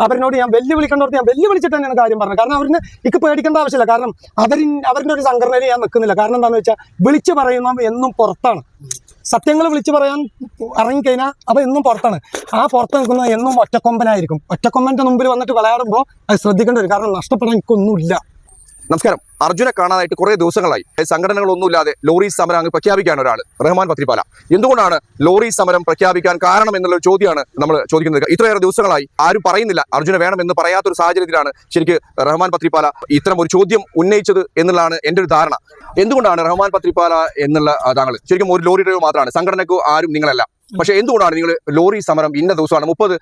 അവരിനോട് ഞാൻ വെല്ലുവിളിക്കേണ്ടവർക്ക് ഞാൻ വെല്ലുവിളിച്ചിട്ട് തന്നെയാണ് കാര്യം പറഞ്ഞത്. കാരണം അവരിന് എനിക്ക് പേടിക്കേണ്ട ആവശ്യമില്ല. കാരണം അവർ അവരുടെ ഒരു സംഘടനയിൽ ഞാൻ നിൽക്കുന്നില്ല. കാരണം എന്താണെന്ന് വെച്ചാൽ വിളിച്ചു പറയുന്ന എന്നും പുറത്താണ്. സത്യങ്ങൾ വിളിച്ചു പറയാൻ ഇറങ്ങിക്കഴിഞ്ഞാൽ അവ എന്നും പുറത്താണ്. ആ പുറത്ത് നിൽക്കുന്നത് എന്നും ഒറ്റക്കൊമ്പനായിരിക്കും. ഒറ്റക്കൊമ്പന്റെ മുമ്പിൽ വന്നിട്ട് വിളയാടുമ്പോൾ അത് ശ്രദ്ധിക്കേണ്ടി വരും. കാരണം നഷ്ടപ്പെടാൻ എനിക്കൊന്നുമില്ല. നമസ്കാരം. അർജുനെ കാണാനായിട്ട് കുറേ ദിവസങ്ങളായി. സംഘടനകളൊന്നുമില്ലാതെ ലോറി സമരം അങ്ങ് പ്രഖ്യാപിക്കാൻ ഒരാൾ റഹ്മാൻ പത്രിപാല. എന്തുകൊണ്ടാണ് ലോറി സമരം പ്രഖ്യാപിക്കാൻ കാരണം എന്നുള്ള ചോദ്യമാണ് നമ്മൾ ചോദിക്കുന്നത് ഇത്രയേറെ ദിവസങ്ങളായി. ആരും പറയുന്നില്ല അർജുന വേണം എന്ന് പറയാത്തൊരു സാഹചര്യത്തിലാണ് ശരിക്ക് റഹ്മാൻ പത്രിപാല ഇത്തരം ഒരു ചോദ്യം ഉന്നയിച്ചത് എന്നുള്ളതാണ് എന്റെ ഒരു ധാരണ. എന്തുകൊണ്ടാണ് റഹ്മാൻ പത്രിപാല എന്നുള്ള താങ്കൾ? ശരിക്കും ഒരു ലോറി ഡ്രൈവർ മാത്രമാണ്. സംഘടനയ്ക്ക് ആരും നിങ്ങളല്ല. പക്ഷെ എന്തുകൊണ്ടാണ് നിങ്ങൾ ലോറി സമരം ഇന്ന ദിവസമാണ് മുപ്പത്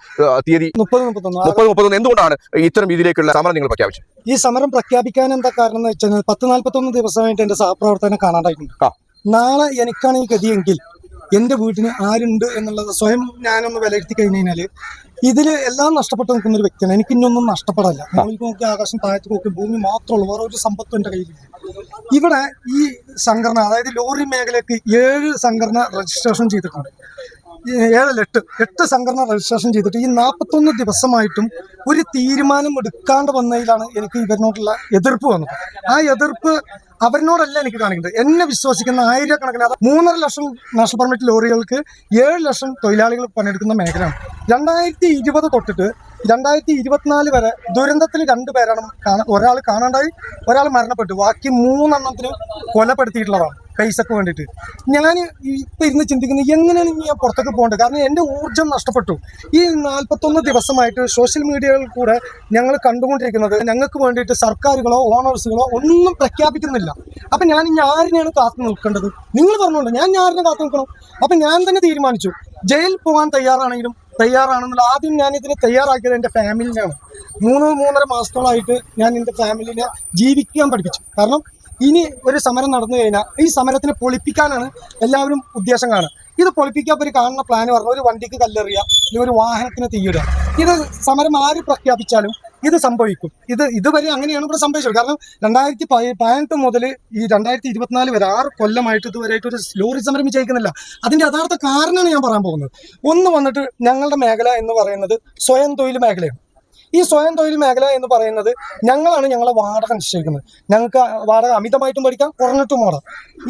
തീയതി മുപ്പത് മുപ്പത് മുപ്പത്തൊന്ന് എന്തുകൊണ്ടാണ് ഇത്തരം രീതിയിലേക്കുള്ള സമരം നിങ്ങൾ പ്രഖ്യാപിച്ചത്? ഈ സമരം പ്രഖ്യാപിക്കാൻ എന്താ കാരണം എന്ന് വെച്ചാൽ പത്ത് നാല്പത്തൊന്ന് ദിവസമായിട്ട് എന്റെ സഹപ്രവർത്തനം കാണാണ്ടായിട്ടുണ്ട്. നാളെ എനിക്കാണ് ഈ ഗതിയെങ്കിൽ എന്റെ വീട്ടിന് ആരുണ്ട് എന്നുള്ളത് സ്വയം ഞാനൊന്ന് വിലയിരുത്തി കഴിഞ്ഞു കഴിഞ്ഞാൽ ഇതിൽ എല്ലാം നഷ്ടപ്പെട്ട് നിൽക്കുന്ന ഒരു വ്യക്തിയാണ്. എനിക്ക് ഇന്നൊന്നും നഷ്ടപ്പെടല്ല നമ്മൾക്ക് നോക്കി ആകാശം താഴത്ത് നോക്കി ഭൂമി മാത്രമുള്ളൂ വേറെ ഒരു സമ്പത്തും എന്റെ കയ്യിലില്ല. ഇവിടെ ഈ സംഘടന അതായത് ലോറി മേഖലയ്ക്ക് ഏഴ് സംഘടന രജിസ്ട്രേഷൻ ചെയ്തിട്ടുണ്ട്. ഏഴല്ല എട്ട് എട്ട് സംഘടന രജിസ്ട്രേഷൻ ചെയ്തിട്ട് ഈ നാൽപ്പത്തൊന്ന് ദിവസമായിട്ടും ഒരു തീരുമാനം എടുക്കാണ്ട് വന്നതിലാണ് എനിക്ക് ഇവരിനോടുള്ള എതിർപ്പ് വന്നത്. ആ എതിർപ്പ് അവരിനോടല്ല എനിക്ക് കാണിക്കുന്നത്. എന്നെ വിശ്വസിക്കുന്ന ആയിരക്കണക്കിന് അത് മൂന്നര ലക്ഷം നാഷണൽ പെർമിറ്റ് ലോറികൾക്ക് ഏഴ് ലക്ഷം തൊഴിലാളികൾ പണിയെടുക്കുന്ന മേഖലയാണ്. രണ്ടായിരത്തി ഇരുപത് തൊട്ടിട്ട് രണ്ടായിരത്തി ഇരുപത്തിനാല് വരെ ദുരന്തത്തിൽ രണ്ട് പേരാണ് ഒരാൾ കാണാണ്ടായി ഒരാൾ മരണപ്പെട്ടു. ബാക്കി മൂന്നെണ്ണത്തിന് കൊലപ്പെടുത്തിയിട്ടുള്ളതാണ്. പൈസക്ക് വേണ്ടിയിട്ട്. ഞാൻ ഇപ്പം ഇരുന്ന് ചിന്തിക്കുന്നത് എങ്ങനെയാണ് ഞാൻ പുറത്തേക്ക് പോകേണ്ടത്? കാരണം എന്റെ ഊർജം നഷ്ടപ്പെട്ടു. ഈ നാൽപ്പത്തൊന്ന് ദിവസമായിട്ട് സോഷ്യൽ മീഡിയകളിൽ കൂടെ ഞങ്ങൾ കണ്ടുകൊണ്ടിരിക്കുന്നത് ഞങ്ങൾക്ക് വേണ്ടിയിട്ട് സർക്കാരുകളോ ഓണേഴ്സുകളോ ഒന്നും പ്രഖ്യാപിക്കുന്നില്ല. അപ്പം ഞാൻ ഇനി ആരിനെയാണ് കാത്തു നിൽക്കേണ്ടത്? നിങ്ങൾ പറഞ്ഞുകൊണ്ട് ഞാൻ ആരിനെ കാത്തു നിൽക്കണം? അപ്പം ഞാൻ തന്നെ തീരുമാനിച്ചു ജയിലിൽ പോകാൻ തയ്യാറാണെങ്കിലും തയ്യാറാണെന്നുള്ള ആദ്യം ഞാൻ ഇതിന് തയ്യാറാക്കിയത് എന്റെ ഫാമിലിനെയാണ് മൂന്ന് മൂന്നര മാസത്തോളമായിട്ട് ഞാൻ എന്റെ ഫാമിലിനെ ജീവിക്കാൻ പഠിപ്പിച്ചു. കാരണം ഇനി ഒരു സമരം നടന്നു കഴിഞ്ഞാൽ ഈ സമരത്തിനെ പൊളിപ്പിക്കാനാണ് എല്ലാവരും ഉദ്ദേശം കാണുക. ഇത് പൊളിപ്പിക്കാൻ ഒരു കാണുന്ന പ്ലാൻ പറഞ്ഞു ഒരു വണ്ടിക്ക് കല്ലെറിയുക അല്ലെങ്കിൽ ഒരു വാഹനത്തിന് തീയിടുക ഇത് സമരം ആര് പ്രഖ്യാപിച്ചാലും ഇത് സംഭവിക്കും. ഇത് ഇതുവരെ അങ്ങനെയാണ് ഇവിടെ സംഭവിച്ചത്. കാരണം രണ്ടായിരത്തി പതിനെട്ട് മുതൽ ഈ രണ്ടായിരത്തി ഇരുപത്തിനാല് വരെ ആറ് കൊല്ലമായിട്ട് ഇതുവരെ ഒരു ലോറി സമരം വിജയിക്കുന്നില്ല. അതിന്റെ യഥാർത്ഥ കാരണമാണ് ഞാൻ പറയാൻ പോകുന്നത്. ഒന്ന് വന്നിട്ട് ഞങ്ങളുടെ മേഖല എന്ന് പറയുന്നത് സ്വയം തൊഴിൽ മേഖലയാണ്. ഈ സ്വയം തൊഴിൽ മേഖല എന്ന് പറയുന്നത് ഞങ്ങളാണ് ഞങ്ങളെ വാടക നിശ്ചയിക്കുന്നത്. ഞങ്ങൾക്ക് വാടക അമിതമായിട്ടും പഠിക്കാം കുറഞ്ഞിട്ടും ഓടാം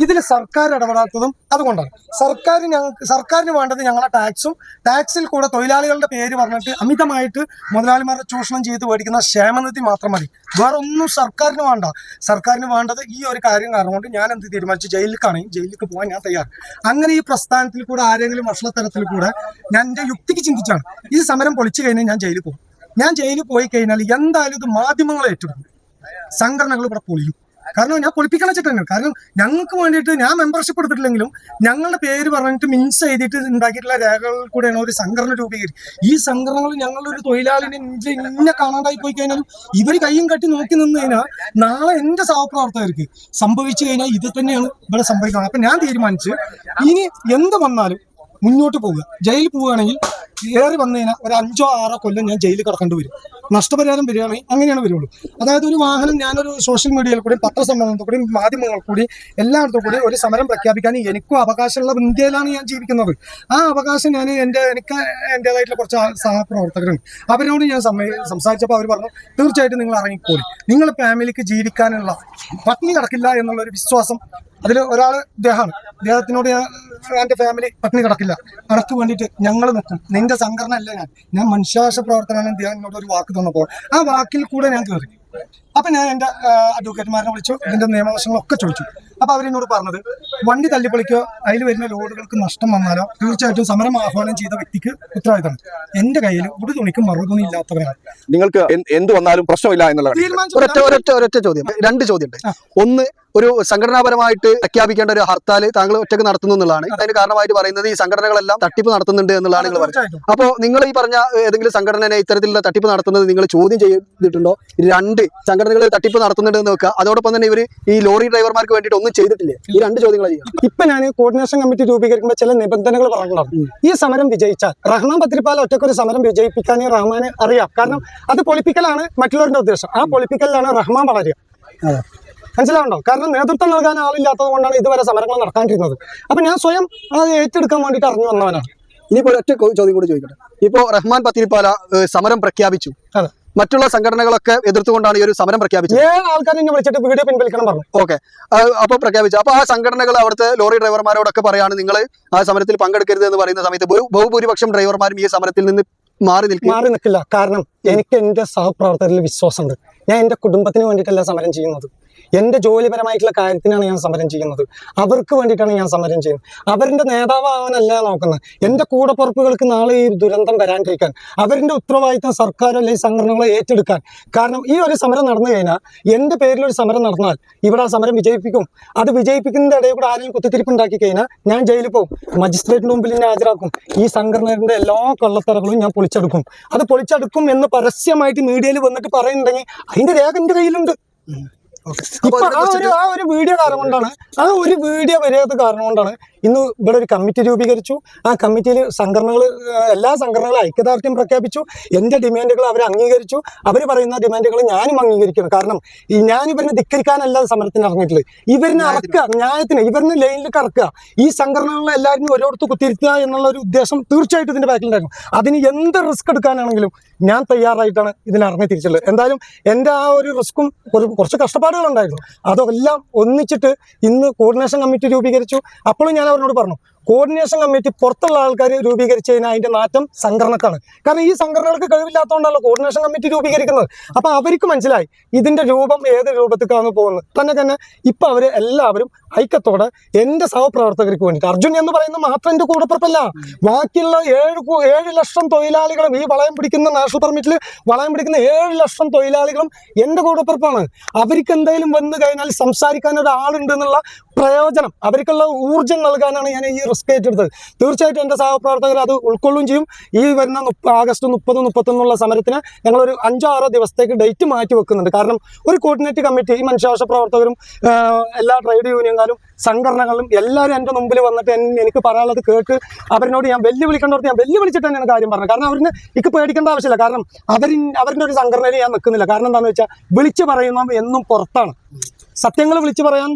ഇതിൽ സർക്കാർ ഇടപെടാത്തതും അതുകൊണ്ടാണ്. സർക്കാർ ഞങ്ങൾക്ക് സർക്കാരിന് വേണ്ടത് ഞങ്ങളെ ടാക്സും ടാക്സിൽ കൂടെ തൊഴിലാളികളുടെ പേര് പറഞ്ഞിട്ട് അമിതമായിട്ട് മുതലാളിമാരെ ചൂഷണം ചെയ്ത് മേടിക്കുന്ന ക്ഷേമനിധി മാത്രം മതി. വേറെ ഒന്നും സർക്കാരിന് വേണ്ട. സർക്കാരിന് വേണ്ടത് ഈ ഒരു കാര്യം കാരണം കൊണ്ട് ഞാൻ എന്ത് തീരുമാനിച്ചു? ജയിലിലേക്കാണെങ്കിൽ ജയിലിലേക്ക് പോകാൻ ഞാൻ തയ്യാർ അങ്ങനെ ഈ പ്രസ്ഥാനത്തിൽ കൂടെ ആരെങ്കിലും വഷളത്തരത്തിൽ കൂടെ ഞാൻ എന്റെ യുക്തിക്ക് ചിന്തിച്ചാണ്. ഈ സമരം പൊളിച്ചു കഴിഞ്ഞാൽ ഞാൻ ജയിലിൽ പോകും. ഞാൻ ജയിലിൽ പോയി കഴിഞ്ഞാൽ എന്തായാലും ഇത് മാധ്യമങ്ങൾ ഏറ്റെടുക്കും സംഘടനകൾ ഇവിടെ പൊളിയും. കാരണം ഞാൻ പൊളിപ്പിക്കണം വെച്ചിട്ടാണ് കാരണം ഞങ്ങൾക്ക് വേണ്ടിയിട്ട് ഞാൻ മെമ്പർഷിപ്പ് എടുത്തിട്ടില്ലെങ്കിലും ഞങ്ങളുടെ പേര് പറഞ്ഞിട്ട് മിൻസ് ചെയ്തിട്ട് ഉണ്ടാക്കിയിട്ടുള്ള രേഖകൾ കൂടെയാണ് ഒരു സംഘടന രൂപീകരിച്ചത് ഈ സംഘടനകൾ ഞങ്ങളുടെ ഒരു തൊഴിലാളിനെ ഇന്നെ കാണാണ്ടായി പോയി കഴിഞ്ഞാലും ഇവർ കൈയും കട്ടി നോക്കി നിന്ന് കഴിഞ്ഞാൽ നാളെ എന്റെ സഹപ്രവർത്തകർക്ക് സംഭവിച്ചു കഴിഞ്ഞാൽ ഇത് തന്നെയാണ് ഇവിടെ സംഭവിക്കുന്നത്. അപ്പൊ ഞാൻ തീരുമാനിച്ച് ഇനി എന്ത് വന്നാലും മുന്നോട്ട് പോവുക. ജയിലിൽ പോവുകയാണെങ്കിൽ ഏറി വന്നു കഴിഞ്ഞാൽ ഒരു അഞ്ചോ ആറോ കൊല്ലം ഞാൻ ജയിലിൽ കിടക്കേണ്ടി വരും. നഷ്ടപരിഹാരം വരികയാണെങ്കിൽ അങ്ങനെയാണ് വരുള്ളൂ. അതായത് ഒരു വാഹനം ഞാനൊരു സോഷ്യൽ മീഡിയയിൽ കൂടി പത്രസമ്മേളനത്തിൽ കൂടി മാധ്യമങ്ങൾ കൂടി എല്ലായിടത്തും കൂടി ഒരു സമരം പ്രഖ്യാപിക്കാൻ എനിക്കും അവകാശമുള്ള ഇന്ത്യയിലാണ് ഞാൻ ജീവിക്കുന്നത്. ആ അവകാശം ഞാൻ എന്റെ എനിക്ക് എന്റേതായിട്ടുള്ള കുറച്ച് സഹപ്രവർത്തകരുണ്ട്. അവരോട് ഞാൻ സംസാരിച്ചപ്പോൾ അവർ പറഞ്ഞു തീർച്ചയായിട്ടും നിങ്ങൾ ഇറങ്ങിക്കോളി. നിങ്ങൾ ഫാമിലിക്ക് ജീവിക്കാനുള്ള പത്നി കിടക്കില്ല എന്നുള്ള ഒരു വിശ്വാസം അതിൽ ഒരാൾ ഇദ്ദേഹമാണ്. അദ്ദേഹത്തിനോട് ഞാൻ എന്റെ ഫാമിലി പത്നി കിടക്കില്ല. അനക്ക് വേണ്ടിയിട്ട് ഞങ്ങൾ നിൽക്കും. നിന്റെ സംഘടന അല്ല ഞാൻ. ഞാൻ മനുഷ്യാവകാശ പ്രവർത്തനമാണ് ഇദ്ദേഹം എന്നോട് ഒരു വാക്ക് തന്നപ്പോൾ ആ വാക്കിൽ കൂടെ ഞാൻ കയറി അപ്പൊ ഞാൻ എന്റെ അഡ്വക്കേറ്റ്മാരെ വിളിച്ചു ഇതിന്റെ നിയമവശങ്ങളൊക്കെ ചോദിച്ചു. അപ്പൊ അവരെന്നോട് പറഞ്ഞത് വണ്ടി തല്ലിപ്പൊളിക്കോ അതിൽ വരുന്ന ലോഡുകൾക്ക് നഷ്ടം വന്നാലോ തീർച്ചയായിട്ടും സമരം ആഹ്വാനം ചെയ്ത വ്യക്തിക്ക് ഉത്തരവാദിത്തം എന്റെ കയ്യിൽ ഒരു തുണിക്കും മറുപടി ഇല്ലാത്തവരാണ്. നിങ്ങൾക്ക് എന്ത് വന്നാലും പ്രശ്നമില്ല എന്നുള്ളതാണ്. ഒരൊറ്റ ഒരൊറ്റ ഒരൊറ്റ ചോദ്യം രണ്ട് ചോദ്യമുണ്ട്. ഒന്ന് ഒരു സംഘടനാപരമായിട്ട് പ്രഖ്യാപിക്കേണ്ട ഒരു ഹർത്താൽ താങ്കൾ ഒറ്റയ്ക്ക് നടത്തുന്നു എന്നുള്ളതാണ്. അതിന് കാരണമായിട്ട് പറയുന്നത് ഈ സംഘടനകളെല്ലാം തട്ടിപ്പ് നടത്തുന്നുണ്ട് എന്നുള്ളതാണ് നിങ്ങൾ പറയുന്നത്. അപ്പോൾ നിങ്ങൾ ഈ പറഞ്ഞ ഏതെങ്കിലും സംഘടനയെ ഇത്തരത്തിലുള്ള തട്ടിപ്പ് നടത്തുന്നത് നിങ്ങൾ ചോദ്യം ചെയ്തിട്ടുണ്ടോ? രണ്ട് സംഘടനകൾ തട്ടിപ്പ് നടത്തുന്നുണ്ട് എന്ന് നോക്കുക അതോടൊപ്പം തന്നെ ഇവർ ഈ ലോറി ഡ്രൈവർമാർക്ക് വേണ്ടിയിട്ട് ഒന്നും ചെയ്തിട്ടില്ലേ? ഈ രണ്ട് ചോദ്യങ്ങൾ ചെയ്യാം ഇപ്പൊ ഞാൻ കോർഡിനേഷൻ കമ്മിറ്റി രൂപീകരിക്കുമ്പോൾ ചില നിബന്ധനകൾ പറഞ്ഞിട്ടുണ്ടാവും ഈ സമരം വിജയിച്ചാൽ റഹ്മാൻ പത്രിപ്പാല ഒറ്റക്കൊരു സമരം വിജയിപ്പിക്കാൻ റഹ്മാനെ അറിയാം. കാരണം അത് പൊളിപ്പിക്കലാണ് മറ്റുള്ളവരുടെ ഉദ്ദേശം. ആ പൊളിപ്പിക്കലിലാണ് റഹ്മാൻ വളരുക. മനസ്സിലാവുണ്ടോ കാരണം നേതൃത്വം നൽകാൻ ആളില്ലാത്തത് കൊണ്ടാണ് ഇതുവരെ സമരങ്ങൾ നടക്കാണ്ടിരുന്നത്. അപ്പൊ ഞാൻ സ്വയം അത് ഏറ്റെടുക്കാൻ വേണ്ടിയിട്ട് അറിഞ്ഞു വന്നവനാണ്. ഇനിയിപ്പോ ഒറ്റ ചോദ്യം കൂടി ചോദിക്കട്ടെ. ഇപ്പോ റഹ്മാൻ പത്തിരിപ്പാല സമരം പ്രഖ്യാപിച്ചു. അതെ. മറ്റുള്ള സംഘടനകളൊക്കെ എതിർത്തുകൊണ്ടാണ് ഈ ഒരു സമരം പ്രഖ്യാപിച്ചത്. ഏഴ് ആൾക്കാരെ എന്നെ വിളിച്ചിട്ട് വീഡിയോ പിൻവലിക്കണം പറഞ്ഞു. ഓക്കെ. അപ്പൊ പ്രഖ്യാപിച്ചു. അപ്പൊ ആ സംഘടനകൾ അവിടുത്തെ ലോറി ഡ്രൈവർമാരോടൊക്കെ പറയാണ് നിങ്ങൾ ആ സമരത്തിൽ പങ്കെടുക്കരുത് എന്ന് പറയുന്ന സമയത്ത് ബഹു- ബഹുഭൂരിപക്ഷം ഡ്രൈവർമാരും ഈ സമരത്തിൽ നിന്ന് മാറി നിൽക്കും. മാറി നിൽക്കില്ല. കാരണം എനിക്ക് എന്റെ സഹപ്രവർത്തകരിൽ വിശ്വാസമുണ്ട്. ഞാൻ എന്റെ കുടുംബത്തിന് വേണ്ടിയിട്ടല്ല സമരം ചെയ്യുന്നത്. എന്റെ ജോലിപരമായിട്ടുള്ള കാര്യത്തിനാണ് ഞാൻ സമരം ചെയ്യുന്നത്. അവർക്ക് വേണ്ടിയിട്ടാണ് ഞാൻ സമരം ചെയ്യുന്നത്. അവരുടെ നേതാവാവാനല്ല നോക്കുന്നത്. എന്റെ കൂടപ്പുറപ്പുകൾക്ക് നാളെ ഈ ദുരന്തം വരാണ്ടിരിക്കാൻ അവരുടെ ഉത്തരവാദിത്തം സർക്കാർ അല്ലെങ്കിൽ സംഘടനകളെ ഏറ്റെടുക്കാൻ. കാരണം ഈ ഒരു സമരം നടന്നു കഴിഞ്ഞാൽ എന്റെ പേരിൽ ഒരു സമരം നടന്നാൽ ഇവിടെ ആ സമരം വിജയിപ്പിക്കും. അത് വിജയിപ്പിക്കുന്നതിന്റെ ഇടയിൽ കൂടെ ആരെങ്കിലും കുത്തിത്തിരിപ്പ് ഉണ്ടാക്കി കഴിഞ്ഞാൽ ഞാൻ ജയിലിൽ പോകും. മജിസ്ട്രേറ്റിന് മുമ്പിൽ ഞാൻ ഹാജരാക്കും. ഈ സംഘടനയുടെ എല്ലാ കള്ളത്തറകളും ഞാൻ പൊളിച്ചെടുക്കും. അത് പൊളിച്ചെടുക്കും എന്ന് പരസ്യമായിട്ട് മീഡിയയിൽ വന്നിട്ട് പറയുന്നുണ്ടെങ്കിൽ അതിന്റെ രേഖ എന്റെ കയ്യിലുണ്ട്. ഇപ്പൊ ആ ഒരു ആ ഒരു വീഡിയോ കാരണം കൊണ്ടാണ്. ആ ഒരു വീഡിയോ വരാത്ത കാരണം കൊണ്ടാണ് ഇന്ന് ഇവിടെ ഒരു കമ്മിറ്റി രൂപീകരിച്ചു. ആ കമ്മിറ്റിയിൽ സംഘടനകൾ എല്ലാ സംഘടനകളും ഐക്യദാർഢ്യം പ്രഖ്യാപിച്ചു. എന്റെ ഡിമാൻഡുകൾ അവർ അംഗീകരിച്ചു. അവർ പറയുന്ന ഡിമാൻഡുകൾ ഞാനും അംഗീകരിക്കണം. കാരണം ഈ ഞാൻ ഇവരിനെ ധിക്കരിക്കാനല്ല സമരത്തിന് ഇറങ്ങിയിട്ടുള്ളത് ഇവരിനെ അറക്കുക ന്യായത്തിന് ഇവരിനെ ലൈനിൽ കറക്കുക. ഈ സംഘടനകളെ എല്ലാവരും ഒരിടത്ത് കുത്തിരുത്തുക എന്നുള്ള ഒരു ഉദ്ദേശം തീർച്ചയായിട്ടും ഇതിന്റെ ബാക്കിലുണ്ടായിരുന്നു അതിന് എന്ത് റിസ്ക് എടുക്കാനാണെങ്കിലും ഞാൻ തയ്യാറായിട്ടാണ് ഇതിന് ഇറങ്ങി തിരിച്ചുള്ളത് എന്തായാലും എന്റെ ആ ഒരു റിസ്ക്കും ഒരു കുറച്ച് കഷ്ടപ്പാടുകളുണ്ടായിരുന്നു. അതെല്ലാം ഒന്നിച്ചിട്ട് ഇന്ന് കോർഡിനേഷൻ കമ്മിറ്റി രൂപീകരിച്ചു. അപ്പോഴും ഞാൻ അവരോട് പറഞ്ഞു കോർഡിനേഷൻ കമ്മിറ്റി പുറത്തുള്ള ആൾക്കാർ രൂപീകരിച്ചു കഴിഞ്ഞാൽ അതിന്റെ നാറ്റം സംഘടനക്കാണ്. കാരണം ഈ സംഘടനകൾക്ക് കഴിവില്ലാത്തതുകൊണ്ടല്ലോ കോർഡിനേഷൻ കമ്മിറ്റി രൂപീകരിക്കുന്നത്. അപ്പൊ അവർക്ക് മനസ്സിലായി ഇതിന്റെ രൂപം ഏത് രൂപത്തിലാണ് പോകുന്നത്. തന്നെ തന്നെ ഇപ്പൊ അവർ എല്ലാവരും ഐക്യത്തോടെ എന്റെ സഹപ്രവർത്തകർക്ക് വേണ്ടിയിട്ട് അർജുൻ എന്ന് പറയുന്ന മാത്രം എന്റെ കൂടപ്പുറപ്പല്ല. ബാക്കിയുള്ള ഏഴ് ഏഴ് ലക്ഷം തൊഴിലാളികളും ഈ വളയം പിടിക്കുന്ന നാഷണൽ പെർമിറ്റിൽ വളയം പിടിക്കുന്ന ഏഴ് ലക്ഷം തൊഴിലാളികളും എന്റെ കൂടപ്പുറപ്പാണ്. അവർക്ക് എന്തെങ്കിലും വന്നു കഴിഞ്ഞാൽ സംസാരിക്കാൻ ഒരാളുണ്ട് എന്നുള്ള പ്രയോജനം. അവർക്കുള്ള ഊർജം നൽകാനാണ് ഞാൻ ഈ റിസ്ക് ഏറ്റെടുത്തത്. തീർച്ചയായിട്ടും എന്റെ സഹപ്രവർത്തകർ അത് ഉൾക്കൊള്ളുകയും ചെയ്യും. ഈ വരുന്ന ആഗസ്റ്റ് മുപ്പത് മുപ്പത്തൊന്നുള്ള സമരത്തിന് ഞങ്ങളൊരു അഞ്ചോ ആറോ ദിവസത്തേക്ക് ഡേറ്റ് മാറ്റി വെക്കുന്നുണ്ട്. കാരണം ഒരു കോർഡിനേറ്റ് കമ്മിറ്റി ഈ മനുഷ്യാവകാശ പ്രവർത്തകരും എല്ലാ ട്രേഡ് യൂണിയൻകാരും സംഘടനകളും എല്ലാവരും എന്റെ മുമ്പിൽ വന്നിട്ട് എനിക്ക് പറയാനുള്ളത് കേട്ട് അവരിനോട് ഞാൻ വെല്ലുവിളിക്കേണ്ടവർക്ക് ഞാൻ വെല്ലുവിളിച്ചിട്ട് തന്നെയാണ് കാര്യം പറഞ്ഞത്. കാരണം അവരിന് എനിക്ക് പേടിക്കേണ്ട ആവശ്യമില്ല. കാരണം അവരിൻ അവരുടെ ഒരു സംഘടനയിൽ ഞാൻ നിൽക്കുന്നില്ല. കാരണം എന്താണെന്ന് വെച്ചാൽ വിളിച്ചു പറയുന്നവ എന്നും പുറത്താണ്. സത്യങ്ങൾ വിളിച്ചു പറയാൻ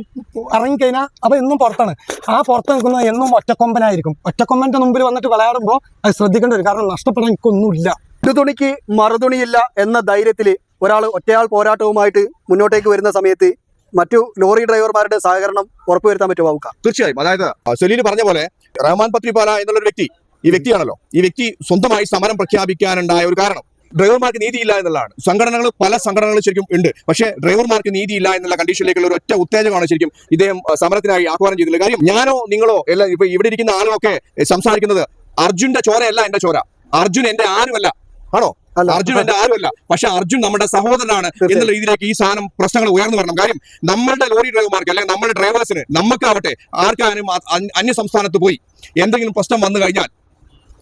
ഇറങ്ങിക്കഴിഞ്ഞാൽ അവ എന്നും പുറത്താണ്. ആ പുറത്ത് നിൽക്കുന്നത് എന്നും ഒറ്റക്കൊമ്പനായിരിക്കും. ഒറ്റക്കൊമ്പന്റെ മുമ്പിൽ വന്നിട്ട് വിളയാടുമ്പോൾ അത് ശ്രദ്ധിക്കേണ്ടി വരും. കാരണം നഷ്ടപ്പെടാൻ എനിക്കൊന്നുമില്ല. ഒരു തുണിക്ക് മറുതുണിയില്ല എന്ന ധൈര്യത്തിൽ ഒരാൾ ഒറ്റയാൾ പോരാട്ടവുമായിട്ട് മുന്നോട്ടേക്ക് വരുന്ന സമയത്ത് മറ്റു ലോറി ഡ്രൈവർമാരുടെ സഹകരണം ഉറപ്പുവരുത്താൻ പറ്റുമോ തീർച്ചയായും. അതായത് സലീൽ പറഞ്ഞ പോലെ റഹ്മാൻ പത്രിപാല എന്നുള്ളൊരു വ്യക്തി ഈ വ്യക്തിയാണല്ലോ. ഈ വ്യക്തി സ്വന്തമായി സമരം പ്രഖ്യാപിക്കാനുണ്ടായ ഒരു കാരണം. ഡ്രൈവർമാർക്ക് നീതിയില്ല എന്നുള്ളതാണ്. സംഘടനകൾ പല സംഘടനകളും ശരിക്കും ഉണ്ട്. പക്ഷേ ഡ്രൈവർമാർക്ക് നീതിയില്ല എന്നുള്ള കണ്ടീഷനിലേക്കുള്ള ഒരു ഒറ്റ ഉത്തേജമാണ് ശരിക്കും ഇദ്ദേഹം സമരത്തിനായി ആഹ്വാനം ചെയ്തിട്ടുള്ള കാര്യം ഞാനോ നിങ്ങളോ എല്ലാം ഇപ്പൊ ഇവിടെ ഇരിക്കുന്ന ആളുകളൊക്കെ സംസാരിക്കുന്നത് അർജുന്റെ ചോരയല്ല എന്റെ ചോര. അർജുൻ എന്റെ ആരുമല്ല. ആണോ? അല്ല. അർജുൻ എന്റെ ആരുമല്ല. പക്ഷെ അർജുൻ നമ്മുടെ സഹോദരനാണ് എന്നുള്ള രീതിയിലേക്ക് ഈ സാധനം പ്രശ്നങ്ങൾ ഉയർന്നു വരണം. കാര്യം നമ്മളുടെ ലോറി ഡ്രൈവർമാർക്ക് അല്ലെങ്കിൽ നമ്മുടെ ഡ്രൈവേഴ്സിന് നമുക്കാവട്ടെ ആർക്കാനും അന്യ സംസ്ഥാനത്ത് പോയി എന്തെങ്കിലും പ്രശ്നം വന്നു കഴിഞ്ഞാൽ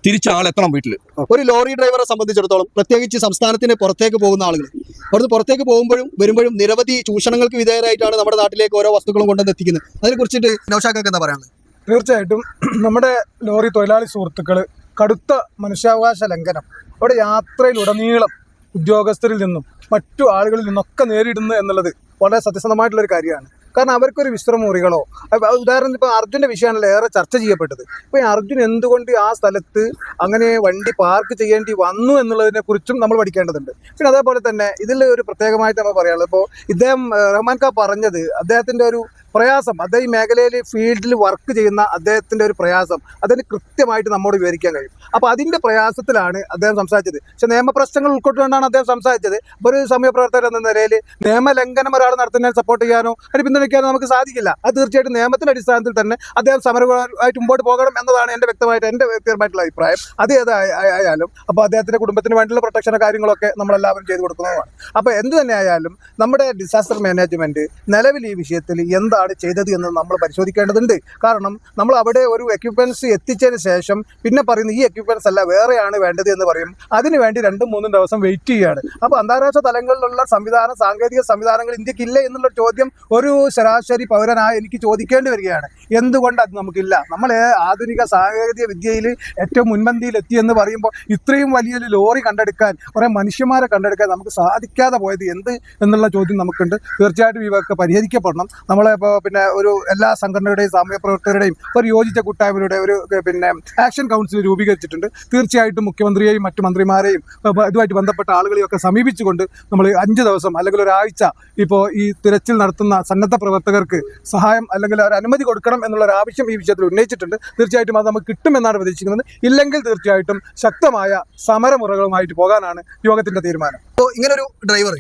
തിരിച്ച ആളെത്തണം വീട്ടിൽ ഒരു ലോറി ഡ്രൈവറെ സംബന്ധിച്ചിടത്തോളം പ്രത്യേകിച്ച് സംസ്ഥാനത്തിന് പുറത്തേക്ക് പോകുന്ന ആളുകൾ അവിടുന്ന് പുറത്തേക്ക് പോകുമ്പോഴും വരുമ്പോഴും നിരവധി ചൂഷണങ്ങൾക്ക് വിധേയരായിട്ടാണ് നമ്മുടെ നാട്ടിലേക്ക് ഓരോ വസ്തുക്കളും കൊണ്ടുവന്ന് എത്തിക്കുന്നത് അതിനെ കുറിച്ചിട്ട് നൌഷാക്കൊക്കെ എന്താ പറയുന്നത് തീർച്ചയായിട്ടും നമ്മുടെ ലോറി തൊഴിലാളി സുഹൃത്തുക്കൾ കടുത്ത മനുഷ്യാവകാശ ലംഘനം അവിടെ യാത്രയിലുടനീളം ഉദ്യോഗസ്ഥരിൽ നിന്നും മറ്റു ആളുകളിൽ നിന്നൊക്കെ നേരിടുന്നു എന്നുള്ളത് വളരെ സത്യസന്ധമായിട്ടുള്ള ഒരു കാര്യമാണ്. കാരണം അവർക്കൊരു വിശ്രമമുറികളോ. മുറികളോ ഉദാഹരണത്തിന് ഇപ്പോൾ അർജുന്റെ വിഷയമാണല്ലോ ഏറെ ചർച്ച ചെയ്യപ്പെട്ടത്. ഇപ്പോൾ ഈ അർജുൻ എന്തുകൊണ്ട് ആ സ്ഥലത്ത് അങ്ങനെ വണ്ടി പാർക്ക് ചെയ്യേണ്ടി വന്നു എന്നുള്ളതിനെ കുറിച്ചും നമ്മൾ പഠിക്കേണ്ടതുണ്ട്. പിന്നെ അതേപോലെ തന്നെ ഇതിൽ ഒരു പ്രത്യേകമായിട്ട് നമ്മൾ പറയാനുള്ളത് ഇപ്പോൾ ഇദ്ദേഹം റഹ്മാൻ ഖാ പറഞ്ഞത് അദ്ദേഹത്തിന്റെ ഒരു പ്രയാസം. അദ്ദേഹം ഈ മേഖലയിൽ ഫീൽഡിൽ വർക്ക് ചെയ്യുന്ന അദ്ദേഹത്തിന്റെ ഒരു പ്രയാസം. അതിന് കൃത്യമായിട്ട് നമ്മോട് വിവരിക്കാൻ കഴിയും. അപ്പോൾ അതിന്റെ പ്രയാസത്തിലാണ് അദ്ദേഹം സംസാരിച്ചത്. പക്ഷേ നിയമപ്രശ്നങ്ങൾ ഉൾക്കൊണ്ടുകൊണ്ടാണ് അദ്ദേഹം സംസാരിച്ചത്. അപ്പോൾ ഒരു സമയപ്രവർത്തകർ എന്ന നിലയിൽ നിയമലംഘനം ഒരാൾ നടത്തുന്നതിന് സപ്പോർട്ട് ചെയ്യാനോ അതിന് പിന്തുണയ്ക്കാനോ നമുക്ക് സാധിക്കില്ല. അത് തീർച്ചയായിട്ടും നിയമത്തിന്റെ അടിസ്ഥാനത്തിൽ തന്നെ അദ്ദേഹം സമരമായിട്ട് മുമ്പോട്ട് പോകണം എന്നതാണ് എന്റെ വ്യക്തമായിട്ട് എന്റെ വ്യക്തിപരമായിട്ടുള്ള അഭിപ്രായം. അത് ഏതായാലും അപ്പോൾ അദ്ദേഹത്തിന്റെ കുടുംബത്തിന് വേണ്ടിയുള്ള പ്രൊട്ടക്ഷൻ കാര്യങ്ങളൊക്കെ നമ്മളെല്ലാവരും ചെയ്തു കൊടുക്കുന്നതാണ്. അപ്പോൾ എന്ത് തന്നെ ആയാലും നമ്മുടെ ഡിസാസ്റ്റർ മാനേജ്മെന്റ് നിലവിൽ ഈ വിഷയത്തിൽ എന്താണ് ചെയ്തത് എന്ന് നമ്മൾ പരിശോധിക്കേണ്ടതുണ്ട്. കാരണം നമ്മൾ അവിടെ ഒരു എക്യുപ്മെന്റ്സ് എത്തിച്ചതിന് ശേഷം പിന്നെ പറയുന്ന ഈ എക്യുപ്മെന്റ്സ് അല്ല വേറെയാണ് വേണ്ടത് എന്ന് പറയും. അതിനുവേണ്ടി രണ്ടും മൂന്നും ദിവസം വെയിറ്റ് ചെയ്യുകയാണ്. അപ്പോൾ അന്താരാഷ്ട്ര തലങ്ങളിലുള്ള സംവിധാന സാങ്കേതിക സംവിധാനങ്ങൾ ഇന്ത്യക്കില്ല എന്നുള്ള ചോദ്യം ഒരു ശരാശരി പൗരനായ എനിക്ക് ചോദിക്കേണ്ടി വരികയാണ്. എന്തുകൊണ്ട് അത് നമുക്കില്ല? നമ്മൾ ആധുനിക സാങ്കേതിക വിദ്യയിൽ ഏറ്റവും മുൻപന്തിയിൽ എത്തി എന്ന് പറയുമ്പോൾ ഇത്രയും വലിയൊരു ലോറി കണ്ടെടുക്കാൻ കുറേ മനുഷ്യന്മാരെ കണ്ടെടുക്കാൻ നമുക്ക് സാധിക്കാതെ പോയത് എന്ത് എന്നുള്ള ചോദ്യം നമുക്കുണ്ട്. തീർച്ചയായിട്ടും ഇവയൊക്കെ പരിഹരിക്കപ്പെടണം. നമ്മളെ ഇപ്പോൾ പിന്നെ ഒരു എല്ലാ സംഘടനകളുടെയും പ്രവർത്തകരുടെയും ഒരു യോജിച്ച കൂട്ടായ്മയുടെ ഒരു പിന്നെ ആക്ഷൻ കൗൺസിൽ രൂപീകരിച്ചിട്ടുണ്ട്. തീർച്ചയായിട്ടും മുഖ്യമന്ത്രിയെയും മറ്റു മന്ത്രിമാരെയും ഇതുമായിട്ട് ബന്ധപ്പെട്ട ആളുകളെയും ഒക്കെ സമീപിച്ചുകൊണ്ട് നമ്മൾ അഞ്ച് ദിവസം അല്ലെങ്കിൽ ഒരാഴ്ച ഇപ്പോൾ ഈ തിരച്ചിൽ നടത്തുന്ന സന്നദ്ധ പ്രവർത്തകർക്ക് സഹായം അല്ലെങ്കിൽ ഒരു അനുമതി കൊടുക്കണം എന്നുള്ള ഒരു ആവശ്യം ഈ വിഷയത്തിൽ ഉന്നയിച്ചിട്ടുണ്ട്. തീർച്ചയായിട്ടും അത് നമുക്ക് കിട്ടുമെന്നാണ് പ്രതീക്ഷിക്കുന്നത്. ഇല്ലെങ്കിൽ തീർച്ചയായിട്ടും ശക്തമായ സമരമുറകളുമായിട്ട് പോകാനാണ് യോഗത്തിന്റെ തീരുമാനം. അപ്പോൾ ഇങ്ങനൊരു ഡ്രൈവർ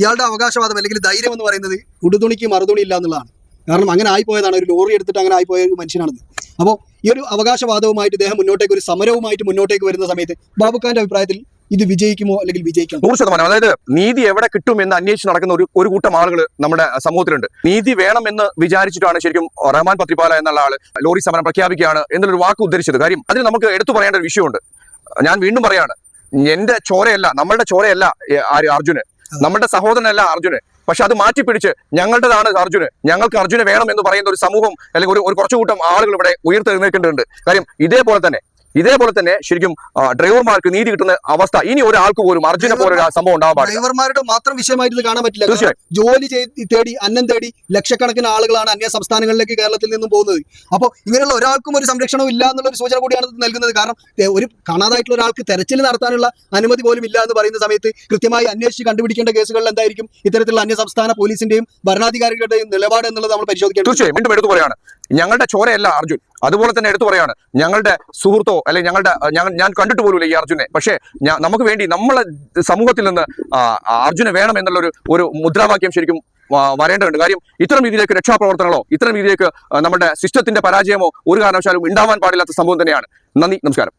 ഇയാളുടെ അവകാശവാദം അല്ലെങ്കിൽ ധൈര്യം എന്ന് പറയുന്നത് ഉടുതുണിക്ക് മറുതുണി ഇല്ല എന്നുള്ളതാണ്. കാരണം അങ്ങനെ ആയിപ്പോയതാണ്. ഒരു ലോറി എടുത്തിട്ട് അങ്ങനെ ആയിപ്പോയ ഒരു മനുഷ്യനാണെന്ന്. അപ്പോൾ ഈ ഒരു അവകാശവാദവുമായിട്ട് ഇദ്ദേഹം മുന്നോട്ടേക്ക് ഒരു സമരവുമായിട്ട് മുന്നോട്ടേക്ക് വരുന്ന സമയത്ത് ബാബുഖാന്റെ അഭിപ്രായത്തിൽ ഇത് വിജയിക്കുമോ അല്ലെങ്കിൽ വിജയിക്കുമോ നൂറ് ശതമാനം. അതായത് നീതി എവിടെ കിട്ടും എന്ന് അന്വേഷിച്ച് നടക്കുന്ന ഒരു ഒരു കൂട്ടം ആളുകൾ നമ്മുടെ സമൂഹത്തിലുണ്ട്. നീതി വേണമെന്ന് വിചാരിച്ചിട്ടാണ് ശരിക്കും റഹ്മാൻ പത്രിപാല എന്നുള്ള ആൾ ലോറി സമരം പ്രഖ്യാപിക്കുകയാണ് എന്നുള്ളൊരു വാക്ക് ഉദ്ധരിച്ചത്. കാര്യം അതിന് നമുക്ക് എടുത്തു പറയേണ്ട ഒരു വിഷയമുണ്ട്. ഞാൻ വീണ്ടും പറയാണ് എന്റെ ചോരയല്ല നമ്മളുടെ ചോരയല്ല ആര് അർജുന്. നമ്മുടെ സഹോദരനല്ല അർജുന്. പക്ഷെ അത് മാറ്റിപ്പിടിച്ച് ഞങ്ങളുടേതാണ് അർജുന്. ഞങ്ങൾക്ക് അർജുന് വേണം എന്ന് പറയുന്ന ഒരു സമൂഹം അല്ലെങ്കിൽ ഒരു ഒരു കുറച്ചു കൂട്ടം ആളുകൾ ഇവിടെ ഉയർത്തെഴുന്നേൽക്കേണ്ടതുണ്ട്. കാര്യം ഇതേപോലെ തന്നെ ഇതേപോലെ തന്നെ ശരിക്കും ഡ്രൈവർമാർക്ക് നീതി കിട്ടുന്ന അവസ്ഥ. ഇനി ഒരാൾക്ക് പോലും അർജുനെ പോലെ ഒരു സംഭവം ഉണ്ടാവാൻ പാടില്ല. ഡ്രൈവർമാരുടെ മാത്രം വിഷയമായിട്ട് ഇത് കാണാൻ പറ്റില്ല. തീർച്ചയായും. ജോലി തേടി അന്നം തേടി ലക്ഷക്കണക്കിന് ആളുകളാണ് അന്യ സംസ്ഥാനങ്ങളിലേക്ക് കേരളത്തിൽ നിന്നും പോകുന്നത്. അപ്പോൾ ഇങ്ങനെയുള്ള ഒരാൾക്കും ഒരു സംരക്ഷണവും ഇല്ല എന്നുള്ള ഒരു സൂചന കൂടിയാണ് ഇത് നൽകുന്നത്. കാരണം ഒരു കാണാതായിട്ടുള്ള ഒരാൾക്ക് തെരച്ചിൽ നടത്താനുള്ള അനുമതി പോലും ഇല്ല എന്ന് പറയുന്ന സമയത്ത് കൃത്യമായി അന്വേഷിച്ച് കണ്ടുപിടിക്കേണ്ട കേസുകളിൽ എന്തായിരിക്കും? ഇത്തരത്തിലുള്ള അന്യ സംസ്ഥാന പോലീസിന്റെയും ഭരണാധികാരികളുടെയും നിലപാട് എന്നുള്ളത് നമ്മൾ പരിശോധിക്കേണ്ടത് തീർച്ചയായും. വീണ്ടും എടുത്തു പറയാണ്. ഞങ്ങളുടെ ചോരയല്ല അർജുൻ. അതുപോലെ തന്നെ എടുത്തു പറയാണ് ഞങ്ങളുടെ സുഹൃത്തോ അല്ലെങ്കിൽ ഞങ്ങളുടെ ഞാൻ കണ്ടിട്ട് പോലുമില്ല ഈ അർജുനെ. പക്ഷേ നമുക്ക് വേണ്ടി നമ്മളെ സമൂഹത്തിൽ നിന്ന് അർജുനെ വേണം എന്നുള്ളൊരു ഒരു മുദ്രാവാക്യം ശരിക്കും വരേണ്ടതുണ്ട്. കാര്യം ഇത്തരം രീതിയിലേക്ക് രക്ഷാപ്രവർത്തനങ്ങളോ ഇത്തരം രീതിയിലേക്ക് നമ്മുടെ സിസ്റ്റത്തിന്റെ പരാജയമോ ഒരു കാരണവശാലും ഉണ്ടാവാൻ പാടില്ലാത്ത സംഭവം തന്നെയാണ്. നന്ദി നമസ്കാരം.